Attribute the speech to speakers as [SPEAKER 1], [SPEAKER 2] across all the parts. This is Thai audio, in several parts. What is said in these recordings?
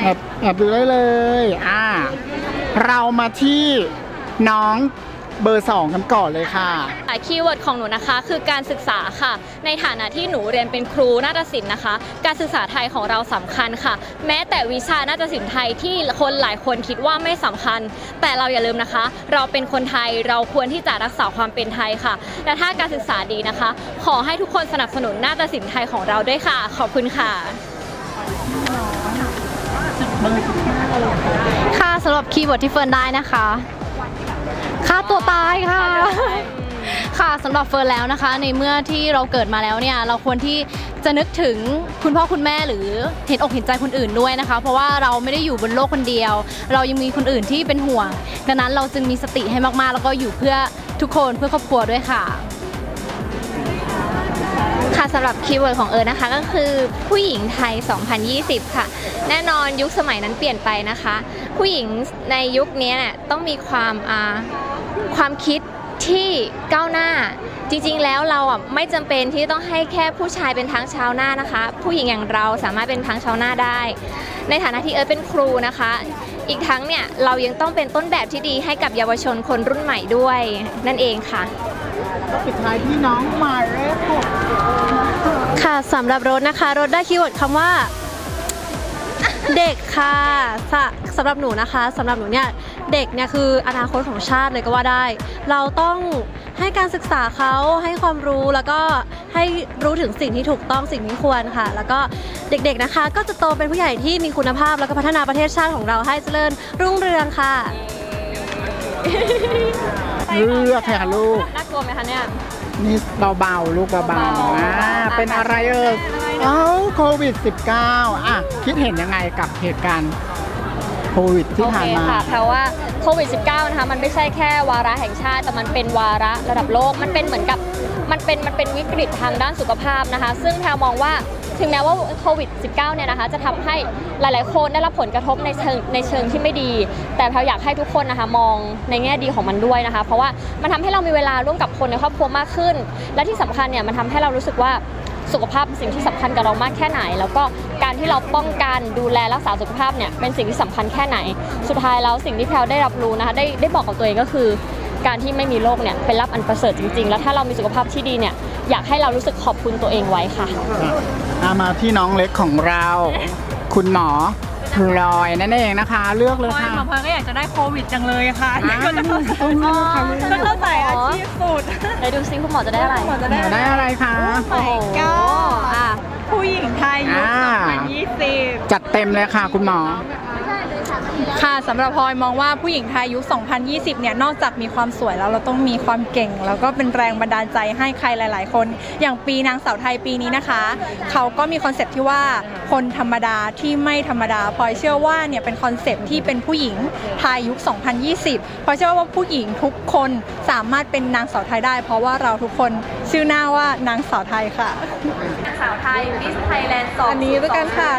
[SPEAKER 1] แอบแอบดูได้เลย อ่า เรามาที่น้องเบอร์สองกันก่อนเลยค่ะ
[SPEAKER 2] คีย์เวิร์ดของหนูนะคะ คือการศึกษาค่ะ ในฐานะที่หนูเรียนเป็นครูนาฏศิลป์นะคะ การศึกษาไทยของเราสำคัญค่ะ แม้แต่วิชานาฏศิลป์ไทยที่คนหลายคนคิดว่าไม่สำคัญ แต่เราอย่าลืมนะคะ เราเป็นคนไทยเราควรที่จะรักษาความเป็นไทยค่ะ และถ้าการศึกษาดีนะคะ ขอให้ทุกคนสนับสนุนนาฏศิลป์ไทยของเราด้วยค่ะ ขอบคุณค่ะ
[SPEAKER 3] ค่ะสำหรับคีย์เวิร์ดที่เฟิร์นได้นะคะฆ่าตัวตายค่ะ ค่ะสำหรับเฟิร์นแล้วนะคะ ในเมื่อที่เราเกิดมาแล้วเนี่ย เราควรที่จะนึกถึงคุณพ่อคุณแม่หรือเห็นอกเห็นใจคนอื่นด้วยนะคะ เพราะว่าเราไม่ได้อยู่บนโลกคนเดียว เรายังมีคนอื่นที่เป็นห่วง ดังนั้นเราจึงมีสติให้มากๆ แล้วก็อยู่เพื่อทุกคนเพื่อครอบครัวด้วยค่ะ
[SPEAKER 4] ค่ะสำหรับคีย์เวิร์ดของเอิร์ธนะคะ ก็คือผู้หญิงไทย 2020 ค่ะ แน่นอนยุคสมัยนั้นเปลี่ยนไปนะคะ ผู้หญิงในยุคนี้เนี่ยต้องมีความความคิดที่ก้าวหน้า จริงๆแล้วเราอะไม่จำเป็นที่ต้องให้แค่ผู้ชายเป็นทั้งชาวหน้านะคะ ผู้หญิงอย่างเราสามารถเป็นทั้งชาวหน้าได้ ในฐานะที่เอิร์ธเป็นครูนะคะ อีกทั้งเนี่ยเรายังต้องเป็นต้นแบบที่ดีให้กับเยาวชนคนรุ่นใหม่ด้วย นั่นเองค่ะ
[SPEAKER 1] แล้วก็ปิดท้ายที่น้องหมายเลขหก
[SPEAKER 3] ค่ะสำหรับรถนะคะ รถได้คีย์เวิร์ดคำว่า เด็กค่ะสะสำหรับหนูนะคะสำหรับหนูเนี่ยเด็กเนี่ยคืออนาคตของชาติเลยก็ว่าได้ เราต้องให้การศึกษาเขาให้ความรู้แล้วก็ให้รู้ถึงสิ่งที่ถูกต้องสิ่งที่ควรค่ะ แล้วก็เด็กๆนะคะ ก็จะโตเป็นผู้ใหญ่ที่มีคุณภาพ แล้วก็พัฒนาประเทศชาติของเราให้เจริญรุ่งเรืองค่ะ
[SPEAKER 1] เลือกค่ะลูก
[SPEAKER 2] น่ากลัวไหมคะเนี่ย
[SPEAKER 1] นี่เบาๆ ลูกเบาๆอ่าเป็นอะไรเอ่ยเอ้าโควิด -19 อะ คิดเห็นยังไงกับเหตุการณ์โควิดที่
[SPEAKER 2] โอ
[SPEAKER 1] ผ่า
[SPEAKER 2] เคน
[SPEAKER 1] มา
[SPEAKER 2] ค่ะเพราะว่าโควิด -19 นะคะมันไม่ใช่แค่วาระแห่งชาติ แต่มันเป็นวาระระดับโลก มันเป็นเหมือนกับมันเป็นมันเป็นวิกฤตทางด้านสุขภาพนะคะ ซึ่งแพรมองว่า ถึงแม้ว่าโควิด -19 เนี่ยนะคะ จะทำให้หลาย ๆ คนได้รับผลกระทบในเชิงในเชิงที่ไม่ดี แต่แพรอยากให้ทุกคนนะคะมองในแง่ดีของมันด้วยนะคะ เพราะว่ามันทำให้เรามีเวลาร่วมกับคนในครอบครัวมากขึ้น และที่สำคัญเนี่ยมันทำให้เรารู้สึกว่าสุขภาพเป็นสิ่งที่สำคัญกับเรามากแค่ไหน แล้วก็การที่เราป้องกันดูแลรักษาสุขภาพเนี่ยเป็นสิ่งที่สำคัญแค่ไหน สุดท้ายแล้วสิ่งที่แพลวได้รับรู้นะคะได้ได้บอกกับตัวเองก็คือ การที่ไม่มีโรคเนี่ยเป็นรับอันประเสริฐจริง ๆ แล้วถ้าเรามีสุขภาพที่ดีเนี่ยอยากให้เรารู้สึกขอบคุณตัวเองไว้ค่ะ
[SPEAKER 1] อะมาที่น้องเล็กของเรา คุณหมอพลอยนั่นเองนะคะ เลือกเลยค่ะ
[SPEAKER 5] หมอพลอยก็อยากจะได้โควิดจังเลยค่ะ
[SPEAKER 1] อ่าต้องเลือกค่ะลูก
[SPEAKER 5] ก็เข้าใจอาชีพสุด
[SPEAKER 2] ไหนดูซิคุณหมอจะได้อะไร
[SPEAKER 5] หมอจะได้
[SPEAKER 1] ได้อะไรคะ
[SPEAKER 5] โอ้ก็ผู้หญิงไทยยุค
[SPEAKER 1] อ่า
[SPEAKER 5] 2020
[SPEAKER 1] จัดเต็มเลยค่ะ คุณหมอ
[SPEAKER 5] ค่ะสำหรับพลอยมองว่าผู้หญิงไทยยุค 2020 เนี่ย นอกจากมีความสวยแล้วเราต้องมีความเก่ง แล้วก็เป็นแรงบันดาลใจให้ใครหลาย ๆ คน อย่างปีนางสาวไทยปีนี้นะคะ เขาก็มีคอนเซปต์ที่ว่าคนธรรมดาที่ไม่ธรรมดาพลอยเชื่อว่าเนี่ยเป็นคอนเซปต์ที่เป็นผู้หญิงไทยยุค 2020พลอยเชื่อว่าผู้หญิงทุกคนสามารถเป็นนางสาวไทยได้ เพราะว่าเราทุกคนชื่อหน้าว่านางสาวไทยค่ะ
[SPEAKER 2] สาวไทยมิสไทยแลนด์สอง
[SPEAKER 5] อันนี้ด้วยกันค่ะ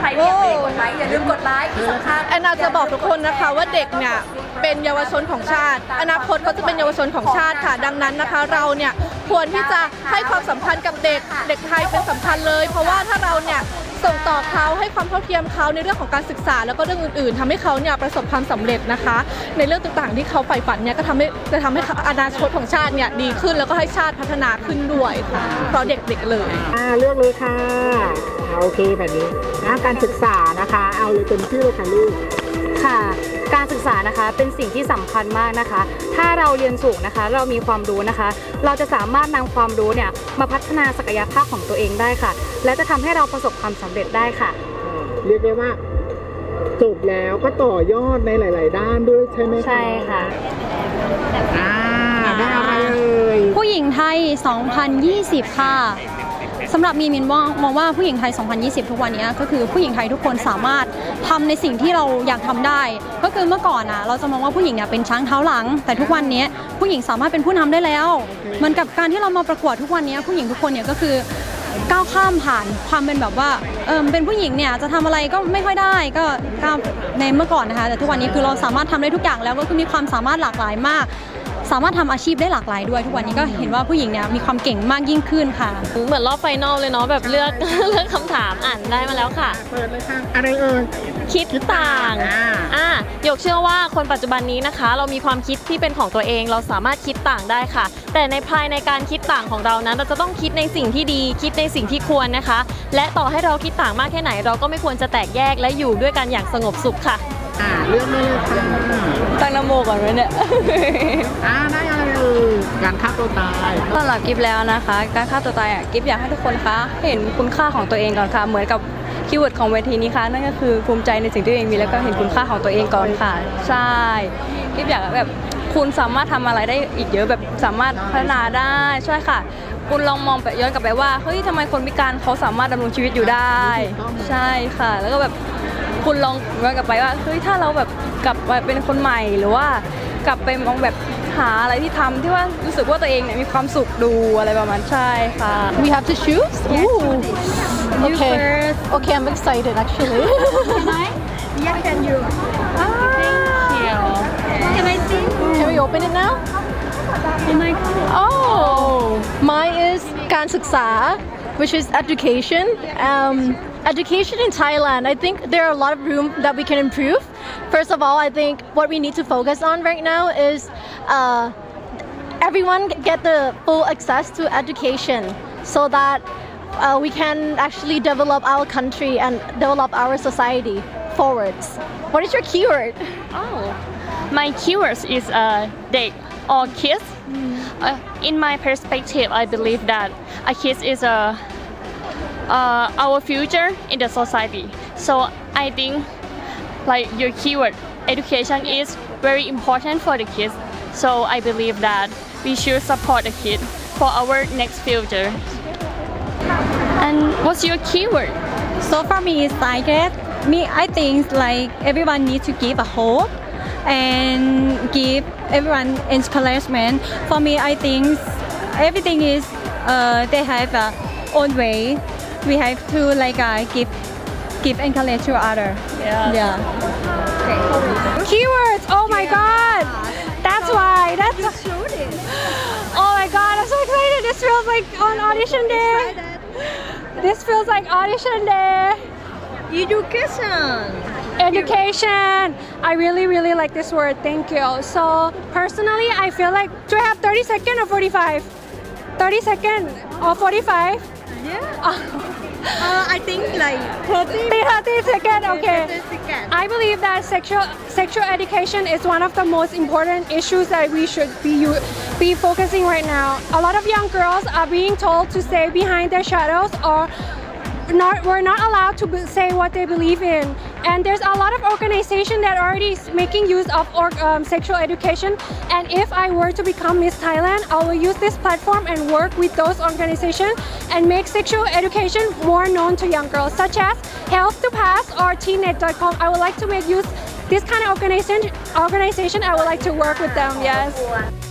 [SPEAKER 2] ใครที่ยังไม่ได้กดไลค์อย่าลืมกดไลค์ที่สำคัญ
[SPEAKER 3] แอนนาจะบอกทุกคนนะคะว่าเด็กเนี่ยเป็นเยาวชนของชาติ อนาคตเขาจะเป็นเยาวชนของชาติค่ะ ดังนั้นนะคะ เราเนี่ย ควรที่จะให้ความสำคัญกับเด็กเด็กไทยเป็นสำคัญเลย เพราะว่าถ้าเราเนี่ยส่งต่อเขาให้ความเท่าเทียมเขาในเรื่องของการศึกษา แล้วก็เรื่องอื่น ๆทำให้เขาเนี่ยประสบความสำเร็จนะคะ ในเรื่องต่างๆที่เขาใฝ่ฝันเนี่ยก็ทำให้จะทำให้อนาคตของชาติเนี่ยดีขึ้นแล้วก็ให้ชาติพัฒนาขึ้นด้วยค่ะเพราะเด็กๆเลย
[SPEAKER 1] อ่าเลือกเลยค่ะโอเคแบบนี้นะการศึกษานะคะ เอาเลยเต็มที่เลยค่ะลูก
[SPEAKER 6] ค่ะ การศึกษานะคะ เป็นสิ่งที่สำคัญมากนะคะ ถ้าเราเรียนสูงนะคะ เรามีความรู้นะคะ เราจะสามารถนำความรู้เนี่ยมาพัฒนาศักยภาพของตัวเองได้ค่ะ และจะทำให้เราประสบความสำเร็จได้ค่ะ
[SPEAKER 1] เรียกได้ว่าจบแล้วก็ต่อยอดในหลาย ๆ ด้านด้วยใช่ไหมคะ
[SPEAKER 6] ใช่ค่ะ
[SPEAKER 1] อ่าได้อะไรเอ่ย
[SPEAKER 3] ผู้หญิงไทย 2020 ค่ะ สำหรับมีมินว่ามองว่าผู้หญิงไทย 2020 ทุกวันนี้ก็คือผู้หญิงไทยทุกคนสามารถทำในสิ่งที่เราอยากทำได้ ก็คือเมื่อก่อนอะเราจะมองว่าผู้หญิงเนี่ยเป็นช้างเท้าหลัง แต่ทุกวันนี้ผู้หญิงสามารถเป็นผู้นำได้แล้วเหมือนกับการที่เรามาประกวดทุกวันนี้ผู้หญิงทุกคนเนี่ยก็คือก้าวข้ามผ่านความเป็นแบบว่าเออเป็นผู้หญิงเนี่ยจะทำอะไรก็ไม่ค่อยได้ก็ในเมื่อก่อนนะคะแต่ทุกวันนี้คือเราสามารถทำได้ทุกอย่างแล้วก็คือมีความสามารถหลากหลายมาก
[SPEAKER 7] สามารถทำอาชีพได้หลากหลายด้วย ทุกวันนี้ก็เห็นว่าผู้หญิงเนี่ยมีความเก่งมากยิ่งขึ้นค่ะ
[SPEAKER 8] เหมือนรอบไฟนอลเลยเนาะแบบเลือกเลือกคำถามอ่านได้มาแล้วค่ะ
[SPEAKER 1] เปิดเลยค่ะอะไรเอ่ย
[SPEAKER 8] คิดต่าง
[SPEAKER 1] อ่า
[SPEAKER 8] อ่าหยกเชื่อว่าคนปัจจุบันนี้นะคะ เรามีความคิดที่เป็นของตัวเองเราสามารถคิดต่างได้ค่ะ แต่ในภายในการคิดต่างของเรานั้น เราจะต้องคิดในสิ่งที่ดี คิดในสิ่งที่ควรนะคะ และต่อให้เราคิดต่างมากแค่ไหน เราก็ไม่ควรจะแตกแยกและอยู่ด้วยกันอย่างสงบสุขค่ะ
[SPEAKER 1] อ่าเรื่องนี้เลยค่ะ
[SPEAKER 7] ตั้งนโมก่อนไหมเนี่ย
[SPEAKER 1] อ่าได้อะไรเอ่ยการฆ่าตัวตาย
[SPEAKER 7] สำหรับกิฟแล้วนะคะ การฆ่าตัวตายอะกิฟอยากให้ทุกคนคะเห็นคุณค่าของตัวเองก่อนค่ะ เหมือนกับคีย์เวิร์ดของเวทีนี้ค่ะ นั่นก็คือภูมิใจในสิ่งที่ตัวเองมีแล้วก็เห็นคุณค่าของตัวเองก่อนค่ะ ใช่กิฟอยากแบบคุณสามารถทำอะไรได้อีกเยอะแบบสามารถพัฒนาได้ใช่ค่ะ คุณลองมองไปย้อนกลับไปว่าเฮ้ยทำไมคนพิการเขาสามารถดำรงชีวิตอยู่ได้ ใช่ค่ะ แล้วก็แบบ คุณลองย้อนกลับไปว่าเฮ้ยถ้าเราแบบกลับไปเป็นคนใหม่หรือว่ากลับไปมองแบบหาอะไรที่ทำที่ว่ารู้สึกว่าตัวเองเนี่ยมีความสุขดูอะไรประมาณใช่ค่ะ
[SPEAKER 3] We have to choose Ooh. Okay Okay I'm excited actually Can we open it now Oh mine is การศึกษา which is education um, education in Thailand I think there are a lot of room that we can improve first of all I think what we need to focus on right now is uh, everyone get the full access to education so that uh, we can actually develop our country and develop our society forwards. What is your keyword?
[SPEAKER 8] Oh, my keywords is uh, they or kids. Uh, in my perspective, I believe that a kid is a uh, our future in the society. So I think like your keyword education is very important for the kids. So I believe that we should support the kids for our next future. And what's your keyword?
[SPEAKER 7] So for me, it's like it. Me, I think like everyone needs to give a hope and give everyone encouragement. For me, I think everything is uh, they have a own way. We have to like uh, give give encourage to other.
[SPEAKER 8] Yeah.
[SPEAKER 7] Yeah.
[SPEAKER 9] Keywords. Oh my god. That's why. That's. Oh my god, I'm so excited. This feels like on audition day. This feels like audition day. Education. Education. I really, really like this word. Thank you. So personally, I feel like do I have 30 second or 45? 30 second or 45?
[SPEAKER 3] Uh, I think like 30
[SPEAKER 9] 30 second. Okay. I believe that sexual sexual education is one of the most important issues that we should be be focusing right now. A lot of young girls are being told to stay behind their shadows or not we're not allowed to say what they believe in and there's a lot of organization that already is making use of or, um, sexual education. And if i were to become miss thailand i will use this platform and work with those organizations and make sexual education more known to young girls such as health to pass or teenage.com i would like to make use this kind of organization organization. I would like to work with them yes